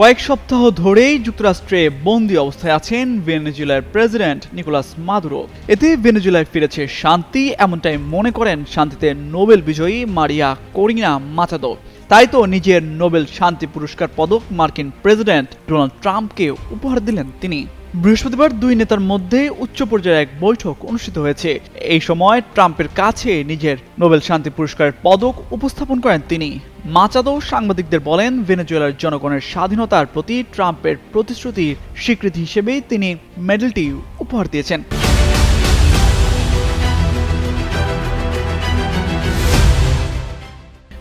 কয়েক সপ্তাহ ধরেই যুক্তরাষ্ট্রে বন্দি অবস্থায় আছেন ভেনেজুয়েলার প্রেসিডেন্ট নিকোলাস মাদুরো। এতে ভেনেজুয়েলায় ফিরেছে শান্তি, এমনটাই মনে করেন শান্তিতে নোবেল বিজয়ী মারিয়া করিনা মাচাদো। তাই তো নিজের নোবেল শান্তি পুরস্কার পদক মার্কিন প্রেসিডেন্ট ডোনাল্ড ট্রাম্পকে উপহার দিলেন তিনি। বৃহস্পতিবার দুই নেতার মধ্যে উচ্চ পর্যায়ের এক বৈঠক অনুষ্ঠিত হয়েছে। এই সময় ট্রাম্পের কাছে নিজের নোবেল শান্তি পুরস্কারের পদক উপস্থাপন করেন তিনি। মাচাদো সাংবাদিকদের বলেন, ভেনেজুয়েলার জনগণের স্বাধীনতার প্রতি ট্রাম্পের প্রতিশ্রুতির স্বীকৃতি হিসেবেই তিনি মেডেলটি উপহার দিয়েছেন।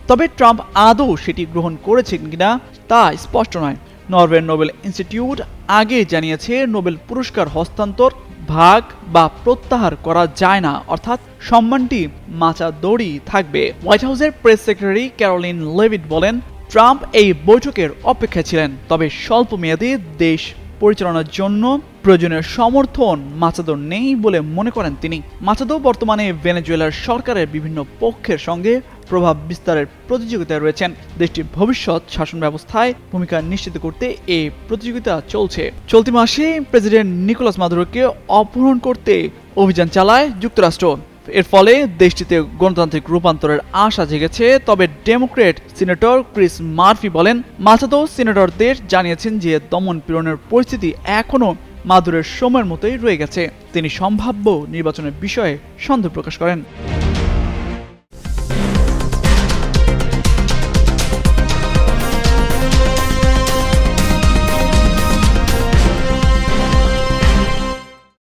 তবে ট্রাম্প আদৌ সেটি গ্রহণ করেছেন কিনা তা স্পষ্ট নয়। নরওয়ের নোবেল ইনস্টিটিউট আগে জানিয়েছে, নোবেল পুরস্কার হস্তান্তর ভাগ বা প্রত্যাহার করা যায় না, অর্থাৎ সম্মানটি মাচা দড়ি থাকবে। হোয়াইট হাউসের প্রেস সেক্রেটারি ক্যারোলিন লেভিট বলেন, ট্রাম্প এই বৈঠকের অপেক্ষা ছিলেন, তবে স্বল্প মেয়াদে দেশ পরিচালনার জন্য প্রয়োজনীয় সমর্থন মাচাদোর নেই বলে মনে করেন তিনি। মাচাদো বর্তমানে ভেনেজুয়েলার সরকারের বিভিন্ন পক্ষের সঙ্গে প্রভাব বিস্তারের প্রতিযোগিতায় রয়েছেন। দেশটির ভবিষ্যৎ শাসন ব্যবস্থায় ভূমিকা নিশ্চিত করতে এই প্রতিযোগিতা চলছে। চলতি মাসে প্রেসিডেন্ট নিকোলাস মাদুরোকে অপহরণ করতে অভিযান চালায় যুক্তরাষ্ট্র। এর ফলে দেশটিতে গণতান্ত্রিক রূপান্তরের আশা জেগেছে, তবে ডেমোক্রেট সিনেটর ক্রিস মার্ফি বলেন, মাথাতো সিনেটরদের জানিয়েছেন যে দমন পীড়নের পরিস্থিতি এখনও মাদুরের সময়ের মতোই রয়ে গেছে। তিনি সম্ভাব্য নির্বাচনের বিষয়ে সন্দেহ প্রকাশ করেন।